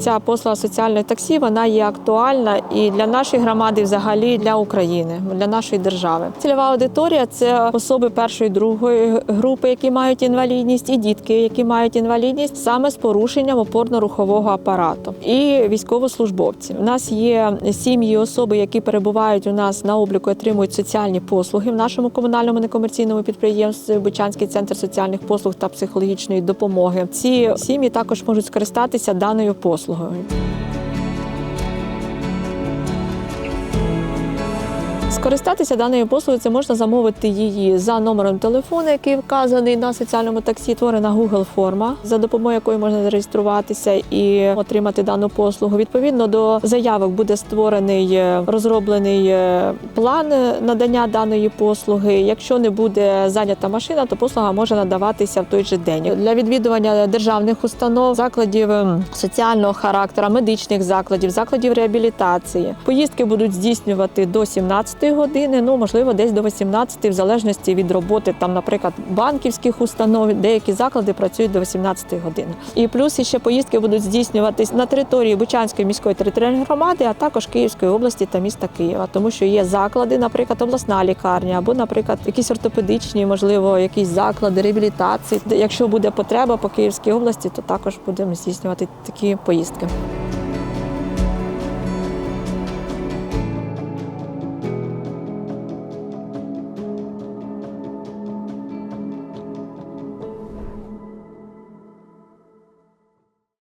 ця послуга соціальної таксі вона є актуальна і для нашої громади, і взагалі для України, для нашої держави. Цільова аудиторія це особи першої другої групи, які мають інвалідність, і дітки, які мають інвалідність саме з порушенням опорно-рухового апарату, і військовослужбовці. У нас є сім'ї особи, які перебувають у нас на обліку, і отримують соціальні послуги в нашому комунальному некомерційному підприємстві Бучанський центр соціальних послуг та психологічної допомоги. Ці сім'ї також можуть скористатися даною послугою. Florence. Скористатися даною послугою це можна замовити її за номером телефону, який вказаний на соціальному таксі. Створена Google форма, за допомогою якої можна зареєструватися і отримати дану послугу. Відповідно до заявок буде створений е, розроблений е, план надання даної послуги. Якщо не буде зайнята машина, то послуга може надаватися в той же день. Для відвідування державних установ, закладів ем, соціального характеру, медичних закладів, закладів реабілітації. Поїздки будуть здійснювати до 17 години, ну можливо, десь до 18, в залежності від роботи, там, наприклад, банківських установ, деякі заклади працюють до 18 години. І плюс ще поїздки будуть здійснюватись на території Бучанської міської територіальної громади, а також Київської області та міста Києва, тому що є заклади, наприклад, обласна лікарня або, наприклад, якісь ортопедичні, можливо, якісь заклади реабілітації. Якщо буде потреба по Київській області, то також будемо здійснювати такі поїздки.